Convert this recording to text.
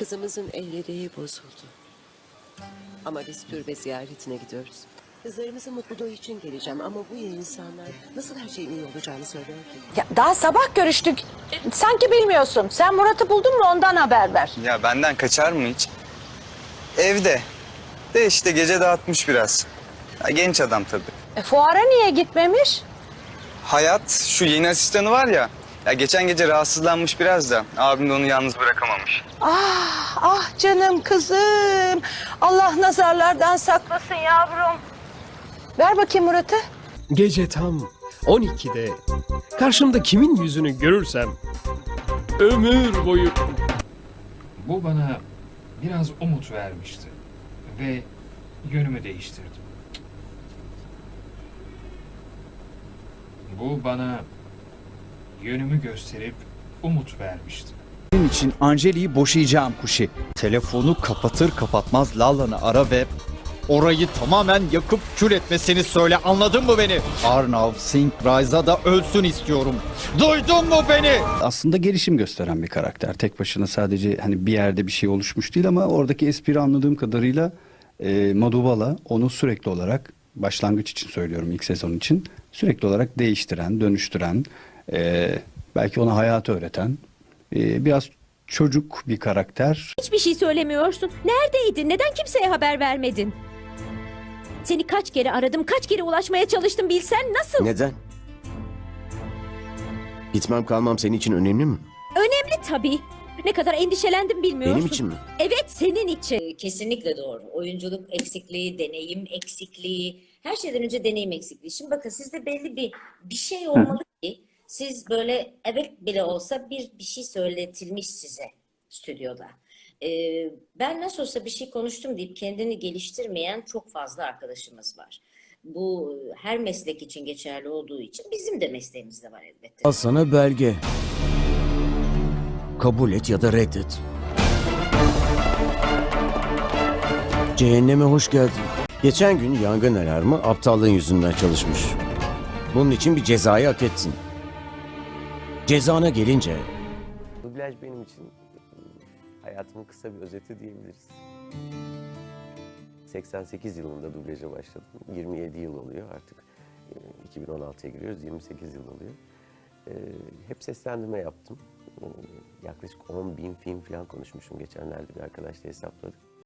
Kızımızın evliliği bozuldu. Ama biz türbe ziyaretine gidiyoruz. Kızlarımızın mutluluğu için geleceğim ama bu insanlar nasıl her şeyin iyi olacağını söylüyor ki? Ya daha sabah görüştük. Sanki bilmiyorsun. Sen Murat'ı buldun mu ondan haber ver. Ya benden kaçar mı hiç? Evde. De işte gece dağıtmış biraz. Ya genç adam tabii. E, fuara niye gitmemiş? Hayat şu yeni asistanı var ya. Ya geçen gece rahatsızlanmış biraz da abim de onu yalnız bırakamamış. Ah ah canım kızım. Allah nazarlardan saklasın yavrum. Ver bakayım Murat'ı. Gece tam 12'de karşımda kimin yüzünü görürsem ömür boyu Bu bana biraz umut vermişti ve yönümü değiştirdim. Bu bana yönümü gösterip umut vermişti. Senin için Angeli'yi boşayacağım Kuşi. Telefonu kapatır kapatmaz Lallan'ı ara ve orayı tamamen yakıp kül etmesini söyle anladın mı beni? Arnav Singh Raisa da ölsün istiyorum. Duydun mu beni? aslında gelişim gösteren bir karakter. Tek başına sadece hani bir yerde bir şey oluşmuş değil ama oradaki espri anladığım kadarıyla e, Madubala onu sürekli olarak başlangıç için söylüyorum ilk sezon için sürekli olarak değiştiren, dönüştüren, e, belki ona hayatı öğreten e, biraz çocuk bir karakter. Hiçbir şey söylemiyorsun. Neredeydin? Neden kimseye haber vermedin? Seni kaç kere aradım, kaç kere ulaşmaya çalıştım bilsen nasıl? Neden? Gitmem kalmam senin için önemli mi? Önemli tabii. Ne kadar endişelendim bilmiyorsun. Benim için mi? Evet senin için. Kesinlikle doğru. Oyunculuk eksikliği, deneyim eksikliği, her şeyden önce deneyim eksikliği. Şimdi bakın sizde belli bir bir şey olmalı ki siz böyle evet bile olsa bir bir şey söyletilmiş size stüdyoda. Ee, ben nasıl olsa bir şey konuştum deyip kendini geliştirmeyen çok fazla arkadaşımız var. Bu her meslek için geçerli olduğu için bizim de mesleğimizde var elbette. Al sana belge. Kabul et ya da reddet. Cehenneme hoş geldin. Geçen gün yangın alarmı aptallığın yüzünden çalışmış. Bunun için bir cezayı hak ettin. Cezana gelince Dublaj benim için hayatımın kısa bir özeti diyebiliriz. 88 yılında dublaja başladım. 27 yıl oluyor artık. Ee, 2016'ya giriyoruz. 28 yıl oluyor. Hep seslendirme yaptım. Yaklaşık 10 bin film falan konuşmuşum geçenlerde bir arkadaşla hesapladık.